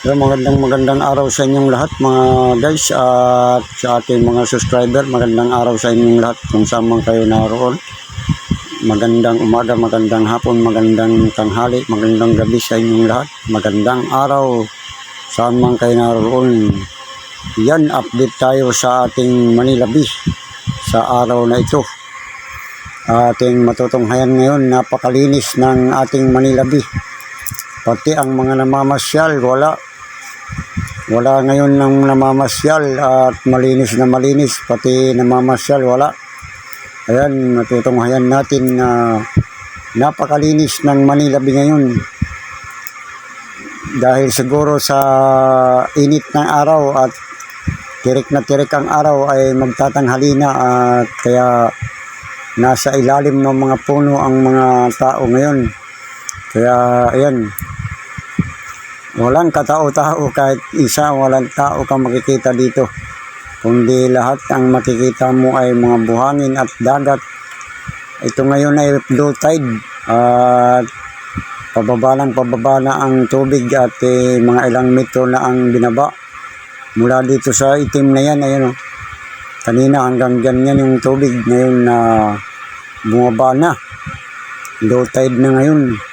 Pero magandang magandang araw sa inyong lahat mga guys. At sa ating mga subscriber magandang araw sa inyong lahat. Kung saan man kayo naroon. Magandang umaga, magandang hapon, magandang tanghali, magandang gabi sa inyong lahat. Magandang araw saan man kayo naroon. Yan update tayo sa ating Manila Bee sa araw na ito. Ating matutunghayan ngayon napakalinis ng ating Manila Bee pati ang mga namamasyal wala wala ngayon ng namamasyal at malinis na malinis pati namamasyal wala. Ayan matutunghayan natin na napakalinis ng Manila ngayon. Dahil siguro sa init ng araw at tirik na tirik ang araw ay magtatanghali na at kaya nasa ilalim ng mga puno ang mga tao ngayon. Kaya ayan walang katao-tao kahit isa walang tao kang makikita dito. Kundi lahat ang makikita mo ay mga buhangin at dagat. Ito ngayon ay low tide at pababa lang pababa na ang tubig at eh, mga ilang metro na ang binaba. Mula dito sa itim na yan ayun oh. kanina hanggang dyan yan yung tubig ngayon na bumaba na. Low tide na ngayon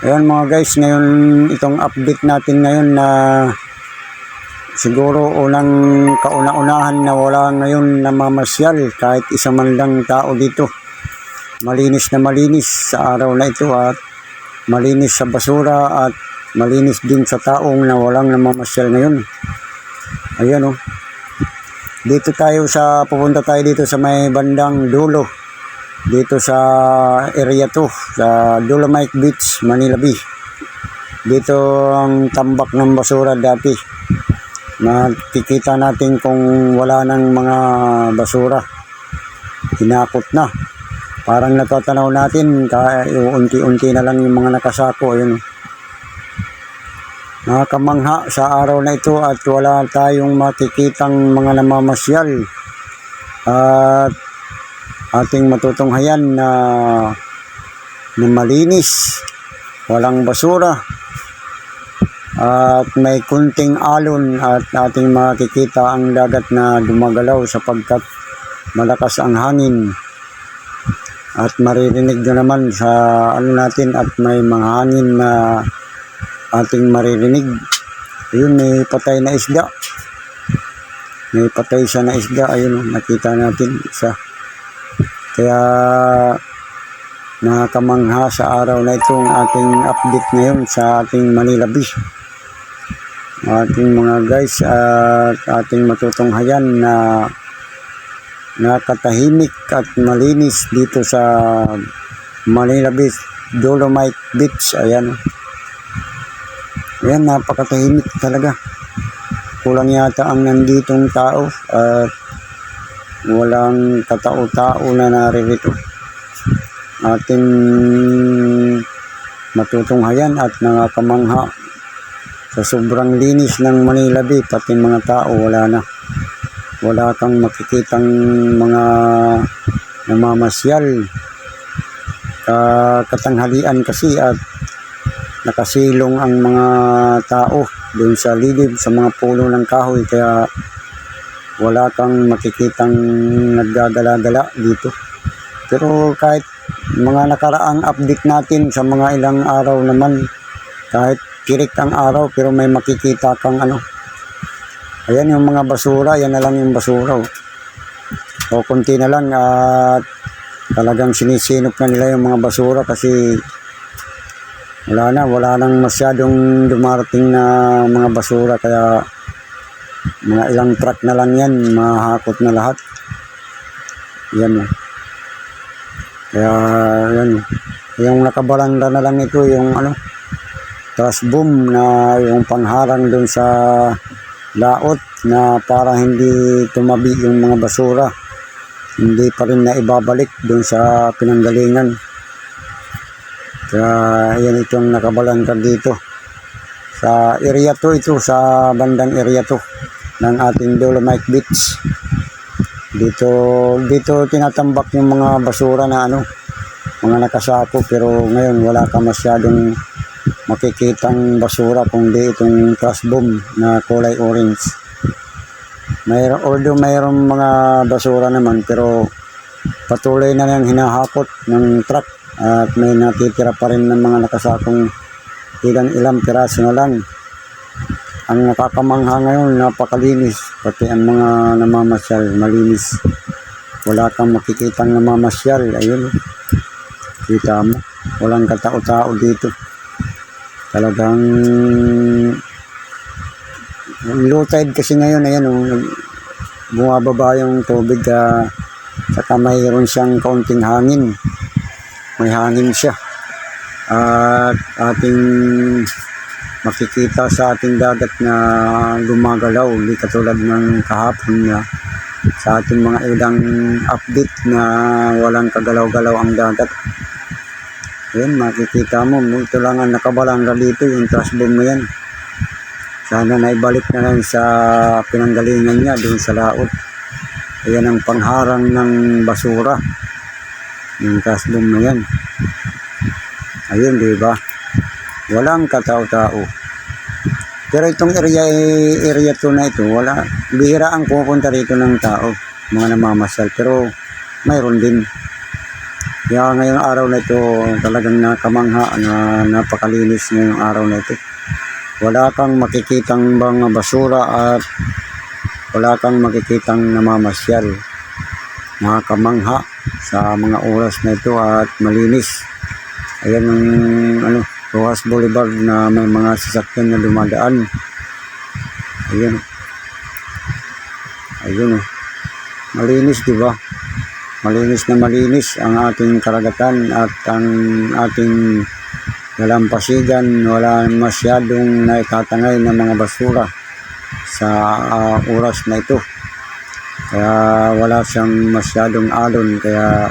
Ayan mga guys, ngayon itong update natin ngayon na siguro unang kauna-unahan na wala ngayon namamasyal kahit isa man lang tao dito. Malinis na malinis sa araw na ito at malinis sa basura at malinis din sa taong na walang namamasyal ngayon. Ayan o. Oh. Dito tayo sa, pupunta tayo dito sa may bandang dulo dito sa area to sa Dolomite Beach, Manila Bay. Dito ang tambak ng basura dati. Makikita natin kung wala ng mga basura. Hinakot na. Parang natatanaw natin, unti-unti na lang yung mga nakasako. Ayun. Nakakamangha sa araw na ito at wala tayong makikitang mga namamasyal. At ating matutunghayan na, na malinis, walang basura, at may kunting alon at ating makikita ang dagat na dumagalaw sapagkat malakas ang hangin. At maririnig nyo naman sa ano natin at may mga hangin na ating maririnig. Ayun may patay na isda. May patay siya na isda. Ayun nakita natin isa kaya nakakamangha sa araw na itong ating update ngayon sa ating Manila Beach. Ating mga guys at ating matutunghayan na nakatahimik at malinis dito sa Manila Beach, Dolomite Beach. Ayan. Ayan, napakatahimik talaga. Kulang yata ang nanditong tao at walang katao-tao na naririto ating matutunghayan at nangakamangha. Sa sobrang linis ng Manila Bay pati mga tao wala na. Wala kang makikitang mga namamasyal. Katanghalian kasi at nakasilong ang mga tao doon sa lidib sa mga pulo ng kahoy. Kaya wala kang makikitang naggagala-gala dito pero kahit mga nakaraang update natin sa mga ilang araw naman kahit kirik ang araw pero may makikita kang ano ayan yung mga basura yan na lang yung basura oh. o konti na lang at talagang sinisinop na nila yung mga basura kasi wala na wala nang masyadong dumarating na mga basura kaya mga ilang truck na lang yan mahakot na lahat yan oh. Kaya yan. Yung nakabalanda na lang ito yung ano trash boom na yung pangharang dun sa laot na para hindi tumabi yung mga basura. Hindi pa rin na ibabalik dun sa pinanggalingan. Kaya yan itong nakabalanda dito. Sa area to ito, sa bandang area to ng ating Dolomite Beach dito dito tinatambak yung mga basura na ano mga nakasako pero ngayon wala ka masyadong makikitang basura kundi itong trash bomb na kulay orange. Mayroon, although mayroong mga basura naman pero patuloy na lang hinahakot ng truck at may natitira pa rin ng mga nakasakong ilang ilang piraso na lang. Ang nakakamangha ngayon, napakalinis. Pati ang mga namamasyal, malinis. Wala kang makikitang namamasyal. Ayun, kita mo. Walang katao-tao dito. Talagang low tide kasi ngayon, ayan, oh, bumababa yung tubig. ah, saka mayroon siyang kaunting hangin. May hangin siya. At ating makikita sa ating dagat na gumagalaw, hindi katulad ng kahapon na sa ating mga ilang update na walang kagalaw-galaw ang dagat. Yan, makikita mo, ito lang ang nakabalangga dito, yung trash bomb na yan. Sana naibalik na lang sa pinanggalingan niya doon sa laot. Ayan ang pangharang ng basura. Yung trash bomb na yan. Ayun, di ba? Walang katao-tao. Pero itong area area to na ito, wala bihira ang pupunta rito ng tao, mga namamasyal. Pero mayroon din. Kaya ngayong araw na ito, talagang nakamangha na napakalinis ngayong araw na ito. Wala kang makikitang mga basura at wala kang makikitang namamasyal. Nakakamangha sa mga oras na ito at malinis. Ayan ang ano, Rojas Boulevard na may mga sasakyan na dumadaan. Ayun. Ayun oh. Malinis, di ba? Malinis na malinis ang ating karagatan at ang ating dalampasigan. Wala masyadong naitatangay na mga basura sa ah, oras na ito. Kaya wala siyang masyadong alon kaya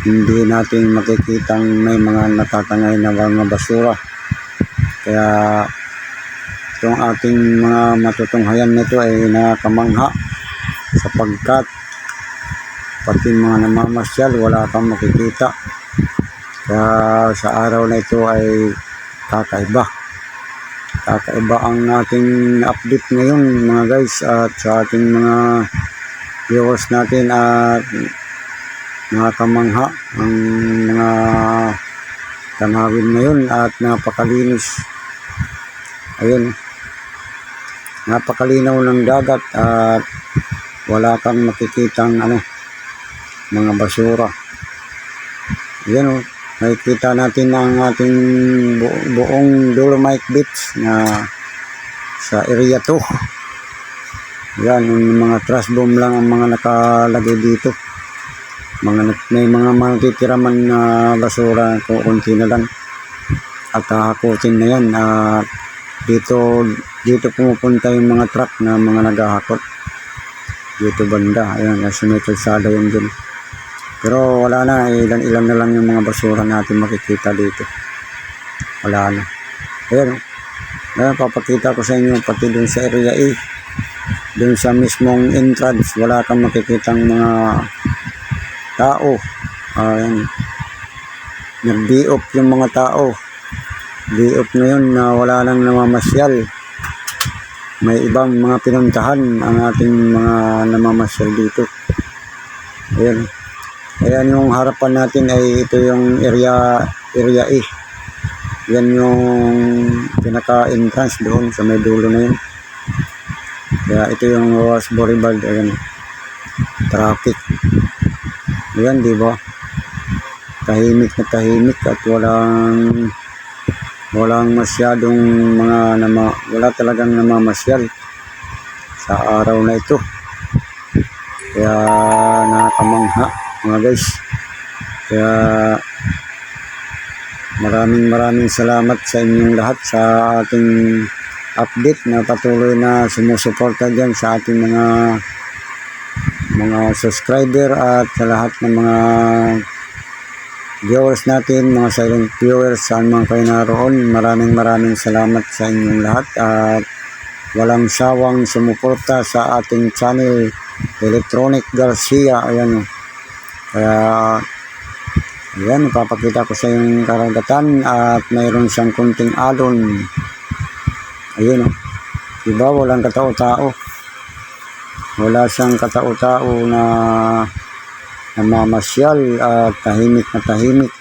hindi natin makikitang may mga natatangay na mga basura. Kaya itong ating mga matutunghayan nito ay nakamangha sapagkat pati mga namamasyal wala kang makikita. Kaya sa araw na ito ay kakaiba. Kakaiba ang ating update ngayon mga guys at sa ating mga viewers natin at nakakamangha ang mga tanawin ngayon at napakalinis. Ayun. Napakalinaw ng dagat at wala kang makikitang ano mga basura. Yan o nakikita natin ang ating bu- buong Dolomite Beach na sa area 2 yan yung mga trash bomb lang ang mga nakalagay dito mga may mga matitira man na basura kung konti na lang. At hahakutin na yan. At dito dito pumupunta yung mga truck na mga naghahakot. Dito banda. Ayan nasa may kalsada yun dun. Pero wala na. Ilan ilan na lang yung mga basura natin makikita dito. Wala na. Ayan ayan papakita ko sa inyo pati dun sa area A. Dun sa mismong entrance wala kang makikitang mga tao. Ayan. Nag-diop yung mga tao. Diop ngayon na wala nang namamasyal. May ibang mga pinuntahan ang ating mga namamasyal dito. Ayan. Ayan yung harapan natin ay ito yung area area A. Yan yung pinaka-entrance doon sa may dulo na yun. Kaya ito yung Roas Boulevard. Ayan. Traffic. Ayan, di ba? Tahimik na tahimik at walang walang masyadong mga nama, wala talagang namamasyal sa araw na ito. Kaya nakakamangha mga guys. Kaya maraming maraming salamat sa inyong lahat sa ating update na patuloy na sumusuporta dyan sa ating mga mga subscriber at sa lahat ng mga viewers natin, mga silent viewers saan man kayo naroon. Maraming maraming salamat sa inyong lahat at walang sawang sumuporta sa ating channel Electronic Garcia. Ayan. Kaya Ayan, ipapakita ko sa yung karagatan at mayroon siyang kunting alon. Ayun, oh. diba walang katao-tao. Wala siyang katao-tao na namamasyal at tahimik na tahimik.